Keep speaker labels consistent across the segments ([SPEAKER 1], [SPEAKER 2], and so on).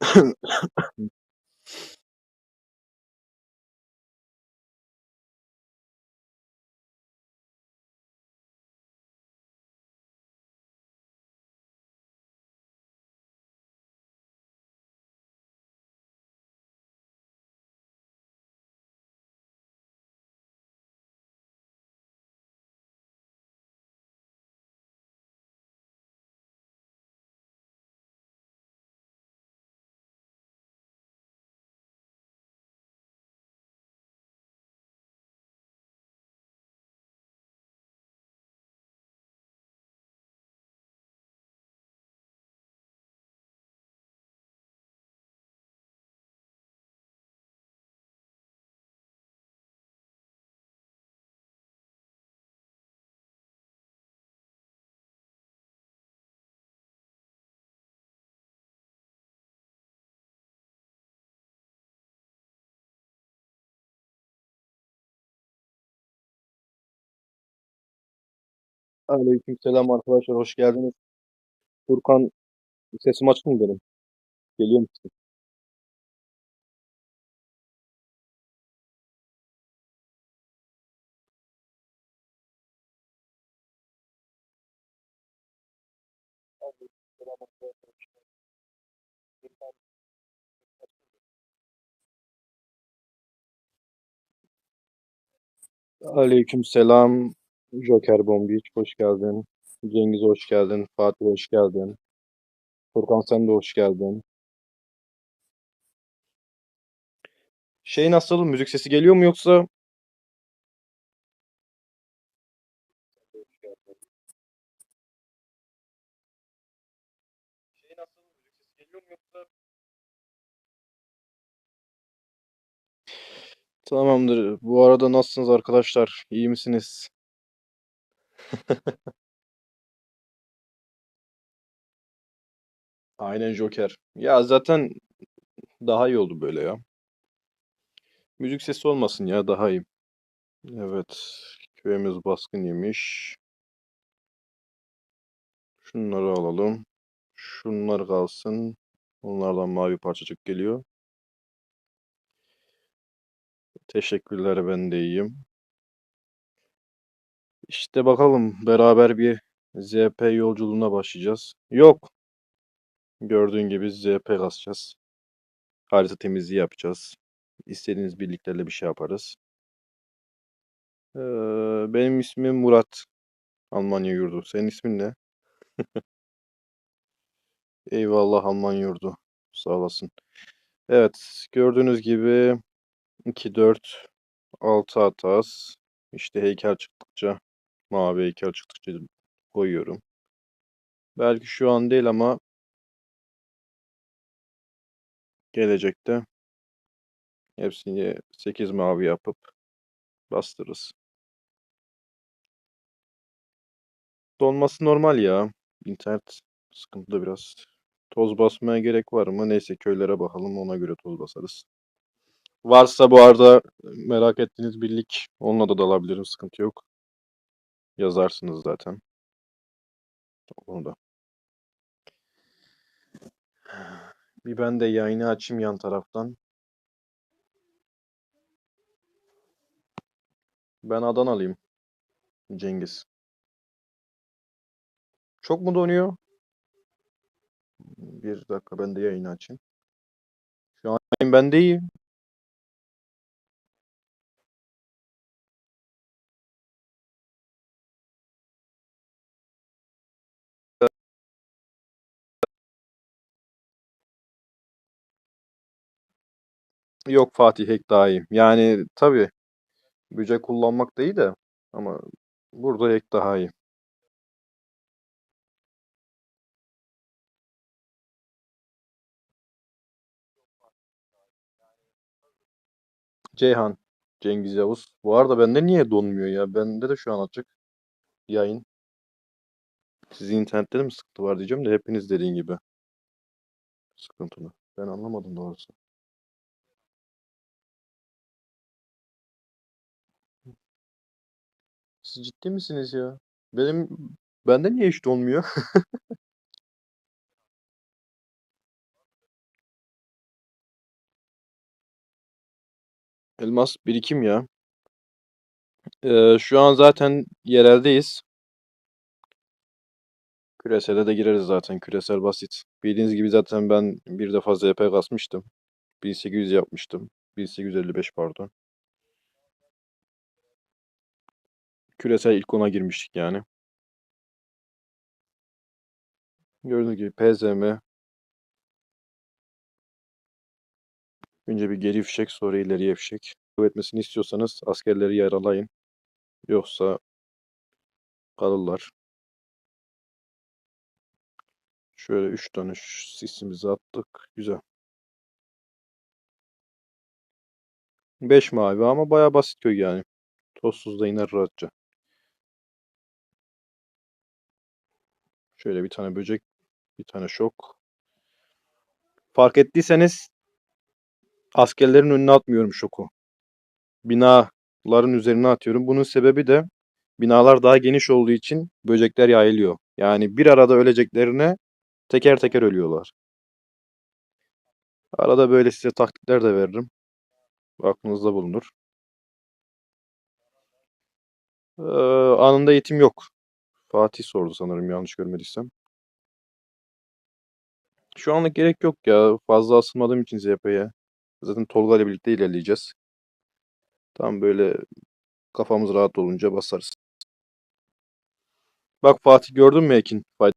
[SPEAKER 1] 咳 咳 Aleykümselam arkadaşlar hoş geldiniz. Furkan sesim açık mı benim? Geliyor musun? Aleykümselam Joker Bombiç hoş geldin. Cengiz hoş geldin. Fatih hoş geldin. Furkan sen de hoş geldin. Şey nasıl? Müzik sesi geliyor mu yoksa? Şey nasıl? Müzik sesi geliyor mu yoksa? Tamamdır. Bu arada nasılsınız arkadaşlar? İyi misiniz? Aynen Joker. Ya zaten daha iyi oldu böyle ya. Müzik sesi olmasın ya daha iyi. Evet. Köyümüz baskın yemiş. Şunları alalım. Şunlar kalsın. Onlardan mavi parçacık geliyor. Teşekkürler ben de iyiyim. İşte bakalım beraber bir ZP yolculuğuna başlayacağız. Yok. Gördüğün gibi ZP kasacağız. Harita temizliği yapacağız. İstediğiniz birliklerle bir şey yaparız. Ee, benim ismim Murat. Almanya yurdu. Senin ismin ne? Eyvallah Almanya yurdu. Sağ olasın. Evet, gördüğünüz gibi 2, 4, 6 atas. İşte heykel çıktıkça, mavi heykel çıktıkça koyuyorum. Belki şu an değil ama gelecekte hepsini 8 mavi yapıp bastırırız. Donması normal ya. İnternet sıkıntıda biraz. Toz basmaya gerek var mı? Neyse köylere bakalım ona göre toz basarız. Varsa bu arada merak ettiğiniz birlik onunla da dalabilirim sıkıntı yok. Yazarsınız zaten. Onu da. Bir ben de yayını açayım yan taraftan. Ben Adanalıyım. Cengiz. Çok mu donuyor? Bir dakika ben de yayını açayım. Şu an yayın bende iyi. Yok Fatih Hack daha iyi. Yani tabii büce kullanmak da iyi de ama burada Hack daha iyi. Ceyhan, Cengiz Yavuz. Bu arada bende niye donmuyor ya? Bende de şu an açık yayın. Sizin internette mi sıkıntı var diyeceğim de hepiniz dediğin gibi sıkıntılı. Ben anlamadım doğrusu. Siz ciddi misiniz ya? Benim bende niye hiç dolmuyor? Elmas birikim ya. Ee, şu an zaten yereldeyiz. Küresele de gireriz zaten. Küresel basit. Bildiğiniz gibi zaten ben bir defa ZP kasmıştım. 1800 yapmıştım. 1855 pardon. Küresel ilk ona girmiştik yani. Gördüğünüz gibi PZM. Önce bir geri fişek sonra ileriye fişek. etmesini istiyorsanız askerleri yaralayın. Yoksa kalırlar. Şöyle 3 tane sisimizi attık. Güzel. 5 mavi ama baya basit köy yani. Tozsuz da iner rahatça. Şöyle bir tane böcek, bir tane şok. Fark ettiyseniz askerlerin önüne atmıyorum şoku. Binaların üzerine atıyorum. Bunun sebebi de binalar daha geniş olduğu için böcekler yayılıyor. Yani bir arada öleceklerine teker teker ölüyorlar. Arada böyle size taktikler de veririm. Aklınızda bulunur. Ee, anında eğitim yok. Fatih sordu sanırım yanlış görmediysem. Şu anlık gerek yok ya. Fazla asılmadığım için ZP'ye. Zaten Tolga ile birlikte ilerleyeceğiz. Tam böyle kafamız rahat olunca basarız. Bak Fatih gördün mü Ekin? Fay-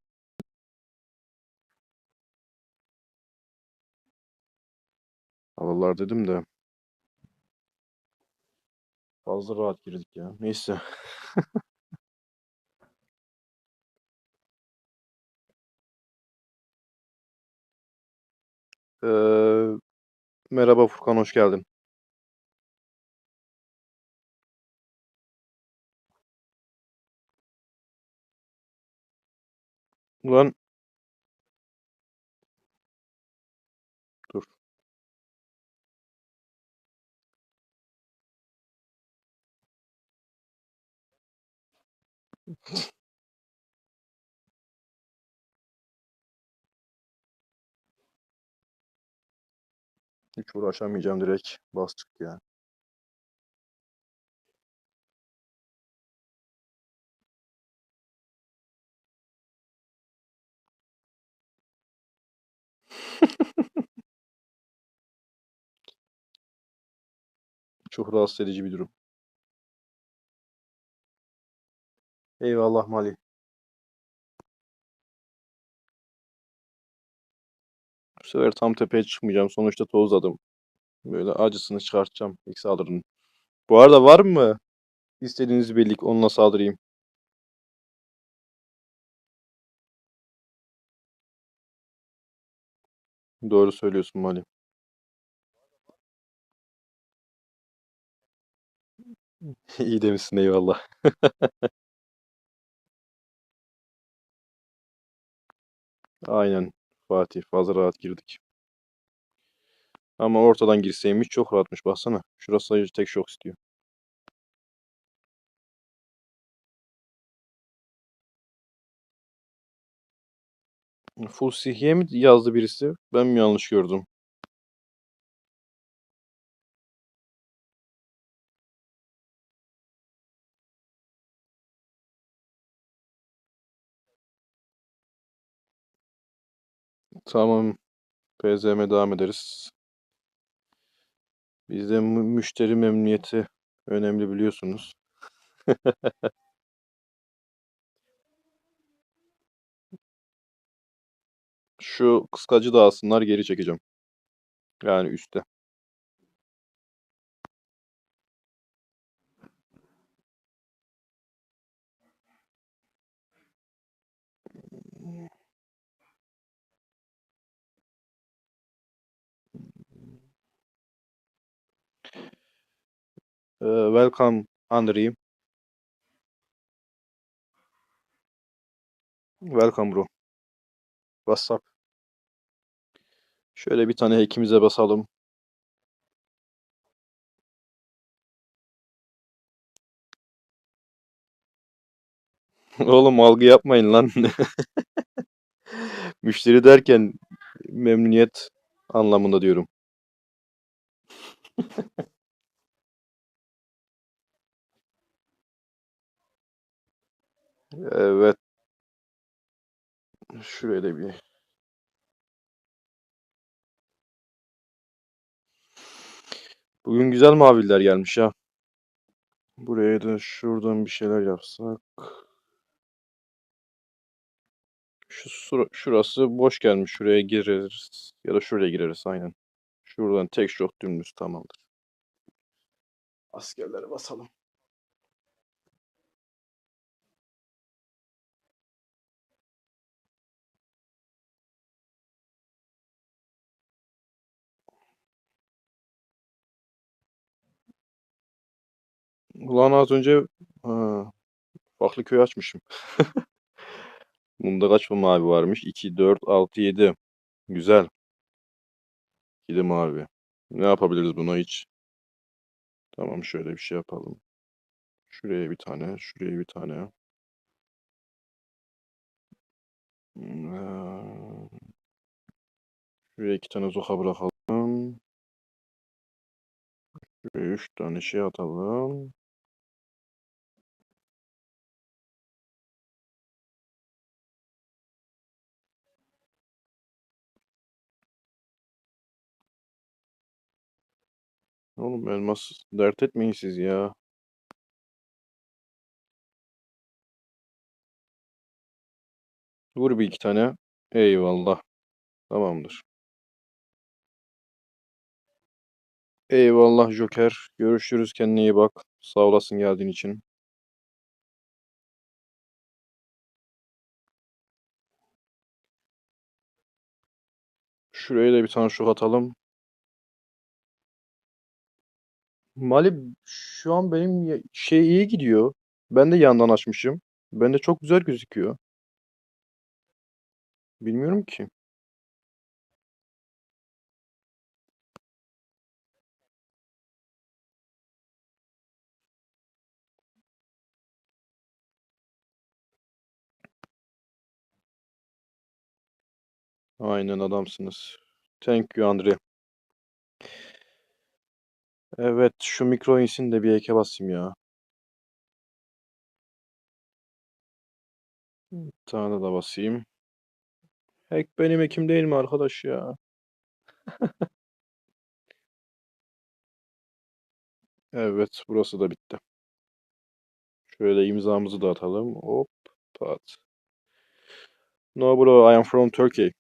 [SPEAKER 1] Havalar dedim de. Fazla rahat girdik ya. Neyse. Ee, merhaba Furkan hoş geldin. Ulan dur. Hiç uğraşamayacağım direkt. Bas çık ya. Çok rahatsız edici bir durum. Eyvallah Mali. Sefer tam tepeye çıkmayacağım. Sonuçta tozladım. Böyle acısını çıkartacağım ilk saldırının. Bu arada var mı istediğiniz birlik onunla saldırayım? Doğru söylüyorsun Mali. İyi demişsin eyvallah. Aynen Fatih fazla rahat girdik. Ama ortadan girseymiş çok rahatmış baksana. Şurası sadece tek şok istiyor. Full Sihiye mi yazdı birisi? Ben mi yanlış gördüm? Tamam. PZM devam ederiz. Bizde mü- müşteri memnuniyeti önemli biliyorsunuz. Şu kıskacı da alsınlar geri çekeceğim. Yani üstte. Ee, welcome Andrei. Welcome bro. What's up? Şöyle bir tane hackimize basalım. Oğlum algı yapmayın lan. Müşteri derken memnuniyet anlamında diyorum. Evet. Da bir. Bugün güzel maviller gelmiş ha. Buraya da şuradan bir şeyler yapsak. Şu şurası boş gelmiş. Şuraya gireriz. Ya da şuraya gireriz aynen. Şuradan tek şok dümdüz tamamdır. Askerlere basalım. Ulan az önce farklı köy açmışım. Bunda kaç mavi varmış? 2, 4, 6, 7. Güzel. 7 mavi. Ne yapabiliriz buna hiç? Tamam şöyle bir şey yapalım. Şuraya bir tane, şuraya bir tane. Şuraya iki tane zoka bırakalım. Şuraya üç tane şey atalım. Oğlum elmas dert etmeyin siz ya. Vur bir iki tane. Eyvallah. Tamamdır. Eyvallah Joker. Görüşürüz. Kendine iyi bak. Sağ olasın geldiğin için. Şuraya da bir tane şok atalım. Mali şu an benim şey iyi gidiyor. Ben de yandan açmışım. Bende çok güzel gözüküyor. Bilmiyorum ki. Aynen adamsınız. Thank you Andre. Evet şu mikro insin de bir eke basayım ya. Bir tane de basayım. Hack benim ekim değil mi arkadaş ya? Evet burası da bitti. Şöyle imzamızı da atalım. Hop pat. No bro I am from Turkey.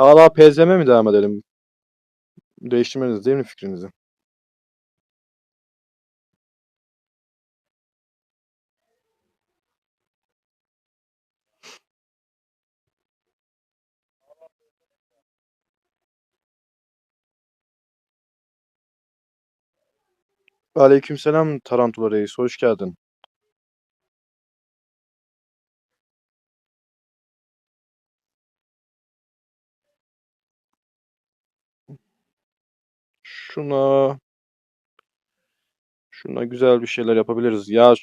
[SPEAKER 1] Hala PZM mi devam edelim? Değiştirmeniz değil mi fikrinizi? Aleykümselam Tarantula Reis hoş geldin. Şuna şuna güzel bir şeyler yapabiliriz. Ya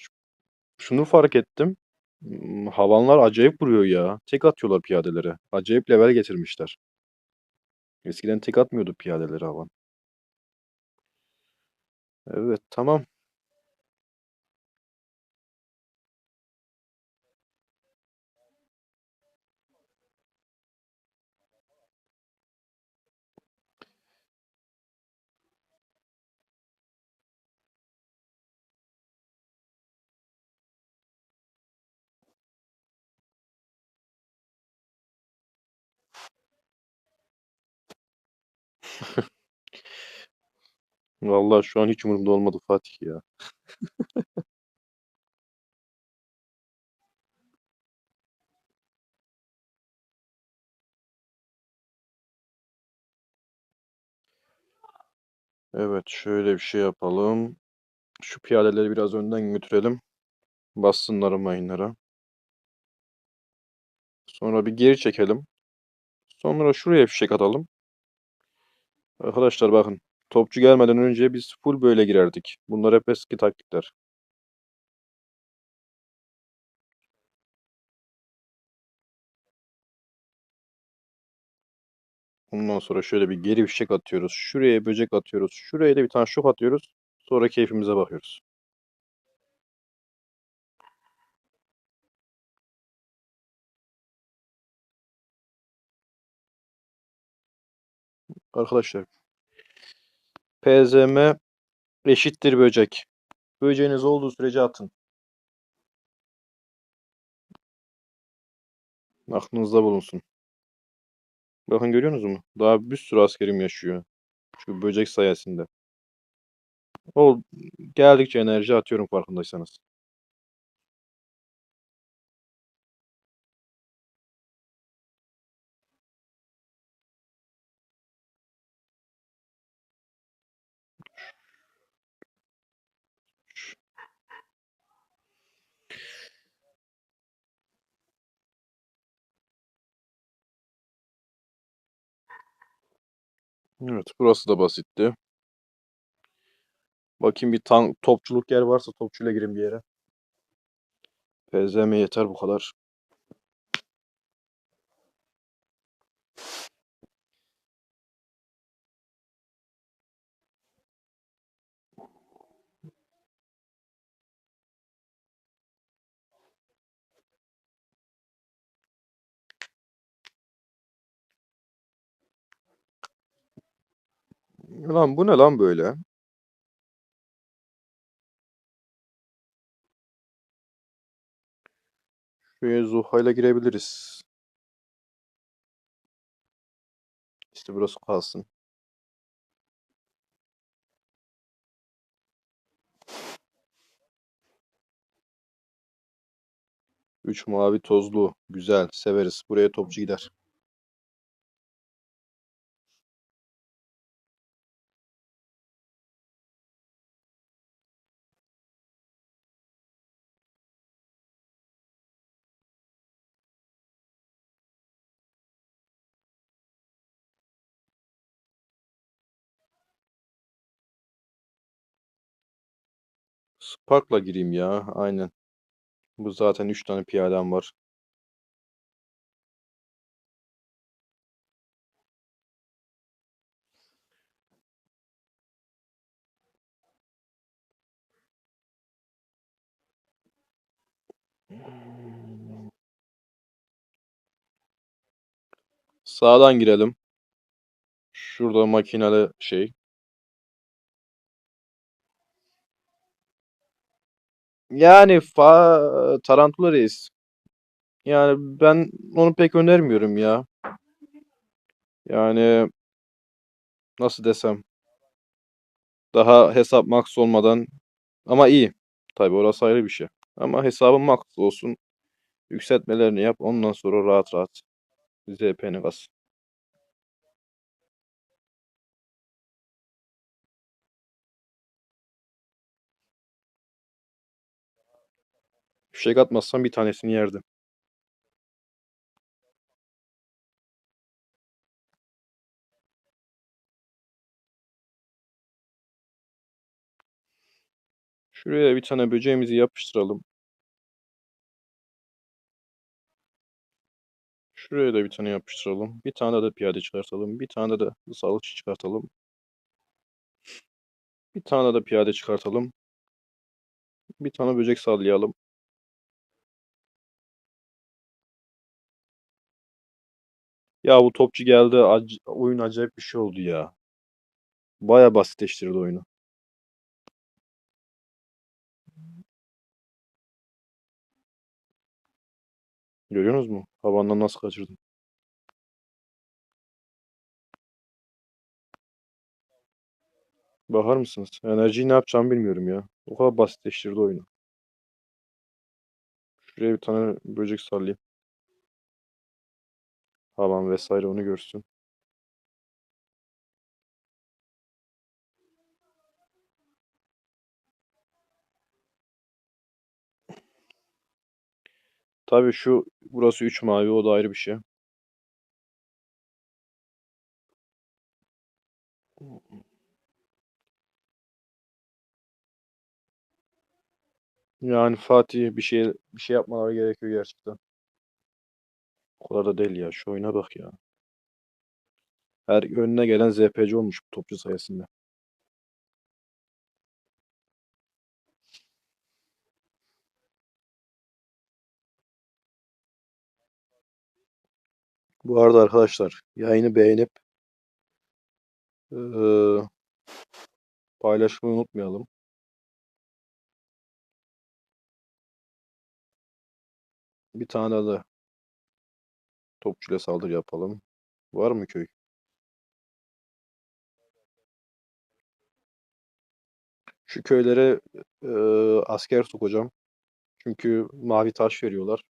[SPEAKER 1] şunu fark ettim. Hmm, Havanlar acayip vuruyor ya. Tek atıyorlar piyadelere. Acayip level getirmişler. Eskiden tek atmıyordu piyadelere havan. Evet tamam. Vallahi şu an hiç umurumda olmadı Fatih ya. Evet şöyle bir şey yapalım. Şu piyadeleri biraz önden götürelim. Bassınlar mayınlara. Sonra bir geri çekelim. Sonra şuraya fişek atalım. Arkadaşlar bakın. Topçu gelmeden önce biz full böyle girerdik. Bunlar hep eski taktikler. Ondan sonra şöyle bir geri fişek atıyoruz. Şuraya böcek atıyoruz. Şuraya da bir tane şok atıyoruz. Sonra keyfimize bakıyoruz. Arkadaşlar PZM eşittir böcek. Böceğiniz olduğu sürece atın. Aklınızda bulunsun. Bakın görüyorsunuz mu? Daha bir sürü askerim yaşıyor. Şu böcek sayesinde. O geldikçe enerji atıyorum farkındaysanız. Evet, burası da basitti. Bakayım bir tank topçuluk yer varsa topçuyla girin bir yere. PZM yeter bu kadar. Lan bu ne lan böyle? Şuraya Zuha'yla girebiliriz. İşte burası kalsın. Üç mavi tozlu. Güzel. Severiz. Buraya topçu gider. Spark'la gireyim ya. Aynen. Bu zaten 3 tane piyadem var. Sağdan girelim. Şurada makinalı şey. Yani fa Tarantula Reis. Yani ben onu pek önermiyorum ya. Yani nasıl desem. Daha hesap max olmadan ama iyi. Tabii orası ayrı bir şey. Ama hesabın max olsun. Yükseltmelerini yap. Ondan sonra rahat rahat ZP'ni bas. Fişek atmazsan bir tanesini yerdim. Şuraya bir tane böceğimizi yapıştıralım. Şuraya da bir tane yapıştıralım. Bir tane de piyade çıkartalım. Bir tane de sağlıkçı çıkartalım. Bir tane de piyade çıkartalım. Bir tane böcek sallayalım. Ya bu topçu geldi. Ac- oyun acayip bir şey oldu ya. Baya basitleştirdi oyunu. Görüyorsunuz mu? Havandan nasıl kaçırdım. Bakar mısınız? Enerjiyi ne yapacağımı bilmiyorum ya. O kadar basitleştirdi oyunu. Şuraya bir tane böcek sallayayım. Havan vesaire onu görsün. Tabii şu burası 3 mavi o da ayrı bir şey. Yani Fatih bir şey bir şey yapmaları gerekiyor gerçekten. O kadar da değil ya. Şu oyuna bak ya. Her önüne gelen ZPC olmuş bu topçu sayesinde. Bu arada arkadaşlar yayını beğenip eee, paylaşmayı unutmayalım. Bir tane de topçuyla saldırı yapalım. Var mı köy? Şu köylere eee, asker sokacağım. Çünkü mavi taş veriyorlar.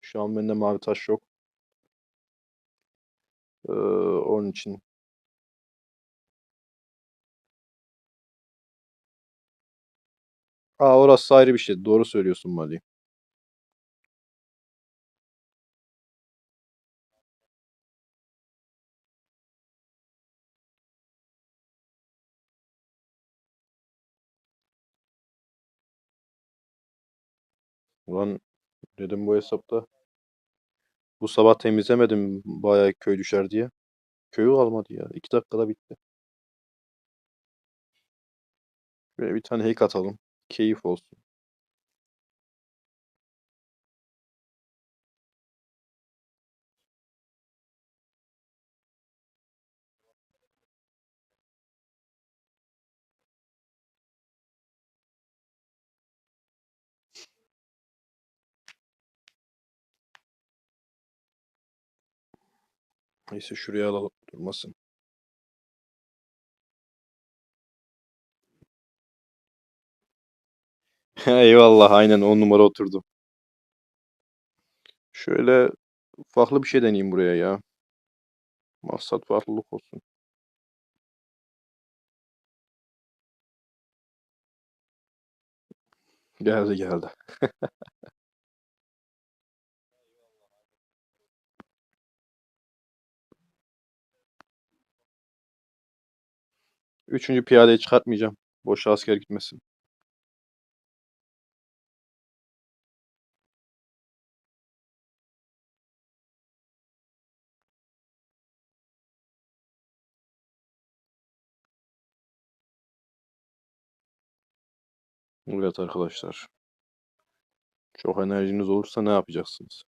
[SPEAKER 1] Şu an bende mavi taş yok. Eee, onun için Aa orası ayrı bir şey. Doğru söylüyorsun Mali. Ulan dedim bu hesapta. Bu sabah temizlemedim bayağı köy düşer diye. Köyü kalmadı ya. İki dakikada bitti. Böyle bir tane hack atalım. Keyif olsun. Neyse şuraya alalım. Durmasın. Eyvallah aynen on numara oturdu. Şöyle farklı bir şey deneyeyim buraya ya. Maksat farklılık olsun. Geldi geldi. Üçüncü piyadeyi çıkartmayacağım. Boş asker gitmesin. Evet arkadaşlar. Çok enerjiniz olursa ne yapacaksınız?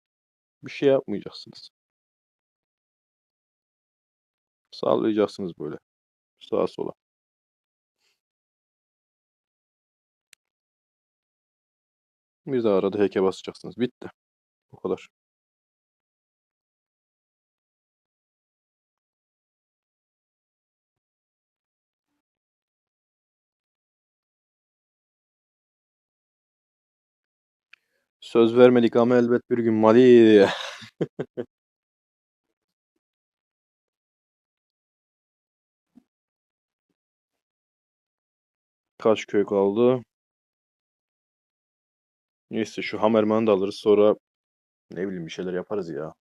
[SPEAKER 1] Bir şey yapmayacaksınız. Sallayacaksınız böyle. Sağa sola. Bir de arada heke basacaksınız. Bitti. Bu kadar. Söz vermedik ama elbet bir gün Mali. Kaç köy kaldı? Neyse şu Hammerman'ı da alırız. Sonra ne bileyim bir şeyler yaparız ya.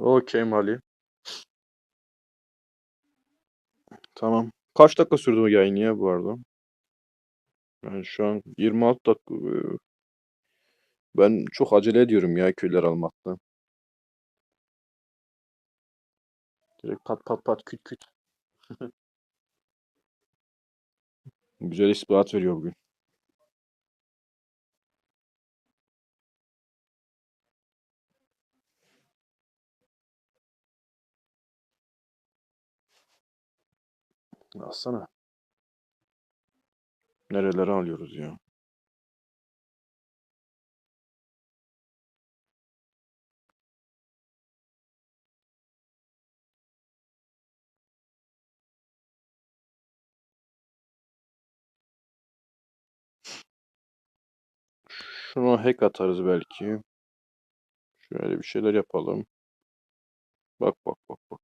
[SPEAKER 1] Okey Mali. Tamam. Kaç dakika sürdü o yayın ya bu arada? Ben şu an 26 dakika. e, Ben çok acele ediyorum ya köyler almakta. Direkt pat pat pat küt küt. Güzel istihbarat veriyor bugün. Baksana. Nerelere alıyoruz ya? Şuna hack atarız belki. Şöyle bir şeyler yapalım. Bak bak bak bak.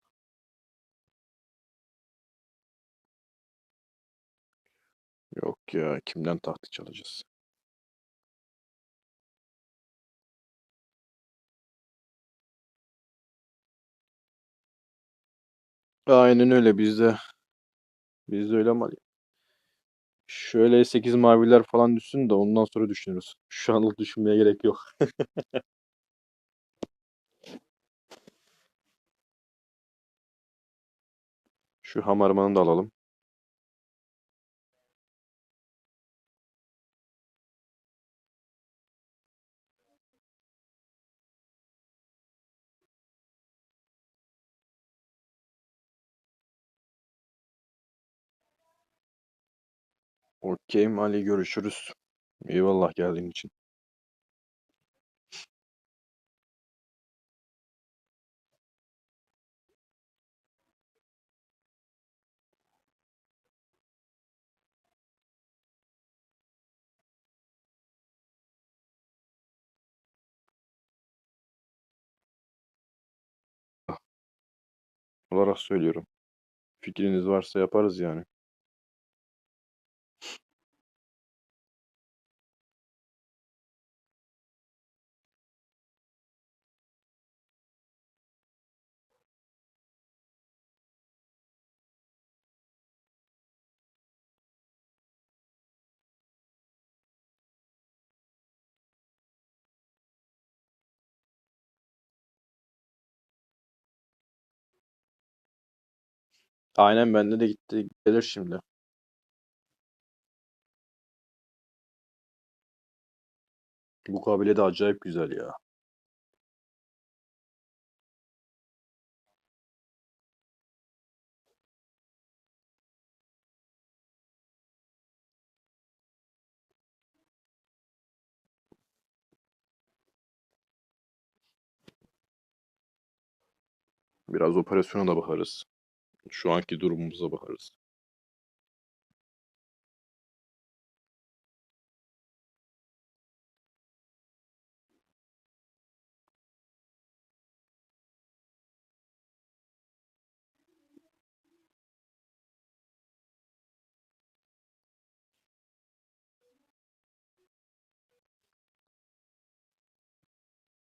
[SPEAKER 1] Yok ya kimden tahtı çalacağız? Aynen öyle bizde. Bizde öyle ama şöyle 8 maviler falan düşsün de ondan sonra düşünürüz. Şu anlık düşünmeye gerek yok. Şu hamarmanı da alalım. Okey Mali görüşürüz. Eyvallah geldiğin için. olarak söylüyorum. Fikriniz varsa yaparız yani. Aynen bende de gitti. Gelir şimdi. Bu kabile de acayip güzel ya. Biraz operasyona da bakarız. Şu anki durumumuza bakarız.